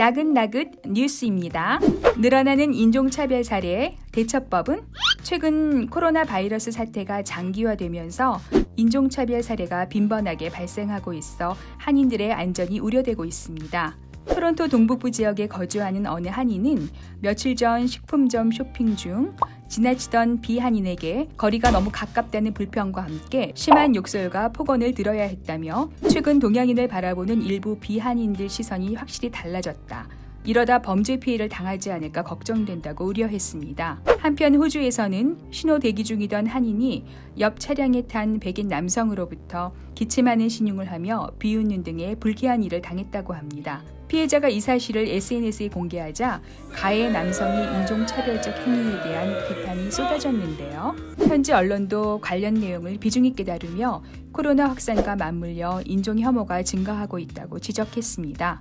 나긋나긋 뉴스입니다. 늘어나는 인종차별 사례 대처법은 최근 코로나 바이러스 사태가 장기화되면서 인종차별 사례가 빈번하게 발생하고 있어 한인들의 안전이 우려되고 있습니다. 토론토 동북부 지역에 거주하는 어느 한인은 며칠 전 식품점 쇼핑 중 지나치던 비한인에게 거리가 너무 가깝다는 불평과 함께 심한 욕설과 폭언을 들어야 했다며 최근 동양인을 바라보는 일부 비한인들 시선이 확실히 달라졌다. 이러다 범죄 피해를 당하지 않을까 걱정된다고 우려했습니다. 한편 호주에서는 신호 대기 중이던 한인이 옆 차량에 탄 백인 남성으로부터 기침하는 신용을 하며 비웃는 등의 불쾌한 일을 당했다고 합니다. 피해자가 이 사실을 SNS에 공개하자 가해 남성이 인종차별적 행위에 대한 비판이 쏟아졌는데요. 현지 언론도 관련 내용을 비중 있게 다루며 코로나 확산과 맞물려 인종 혐오가 증가하고 있다고 지적했습니다.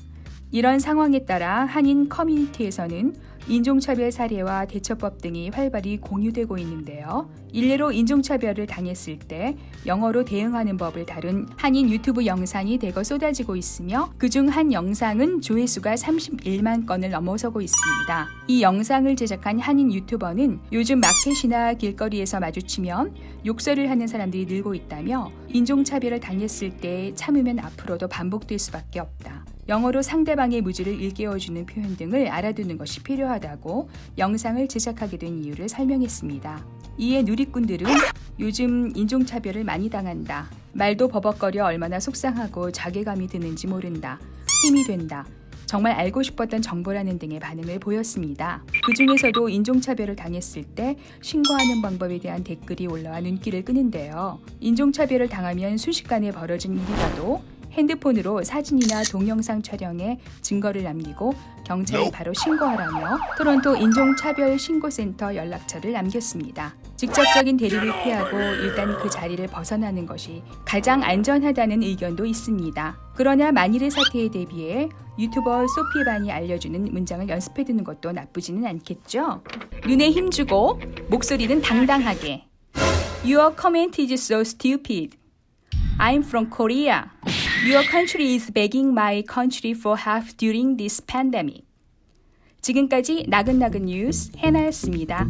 이런 상황에 따라 한인 커뮤니티에서는 인종차별 사례와 대처법 등이 활발히 공유되고 있는데요. 일례로 인종차별을 당했을 때 영어로 대응하는 법을 다룬 한인 유튜브 영상이 대거 쏟아지고 있으며 그중 한 영상은 조회수가 31만 건을 넘어서고 있습니다. 이 영상을 제작한 한인 유튜버는 요즘 마켓이나 길거리에서 마주치면 욕설을 하는 사람들이 늘고 있다며 인종차별을 당했을 때 참으면 앞으로도 반복될 수밖에 없다. 영어로 상대방의 무지를 일깨워주는 표현 등을 알아두는 것이 필요하다고 영상을 제작하게 된 이유를 설명했습니다. 이에 누리꾼들은 요즘 인종차별을 많이 당한다. 말도 버벅거려 얼마나 속상하고 자괴감이 드는지 모른다. 힘이 된다. 정말 알고 싶었던 정보라는 등의 반응을 보였습니다. 그 중에서도 인종차별을 당했을 때 신고하는 방법에 대한 댓글이 올라와 눈길을 끄는데요. 인종차별을 당하면 순식간에 벌어진 일이라도 핸드폰으로 사진이나 동영상 촬영에 증거를 남기고 경찰에 바로 신고하라며 토론토 인종차별 신고센터 연락처를 남겼습니다. 직접적인 대립을 피하고 일단 그 자리를 벗어나는 것이 가장 안전하다는 의견도 있습니다. 그러나 만일의 사태에 대비해 유튜버 소피반이 알려주는 문장을 연습해두는 것도 나쁘지는 않겠죠? 눈에 힘주고 목소리는 당당하게 Your comment is so stupid. I'm from Korea. Your country is begging my country for help during this pandemic. 지금까지 나긋나긋 뉴스 해나였습니다.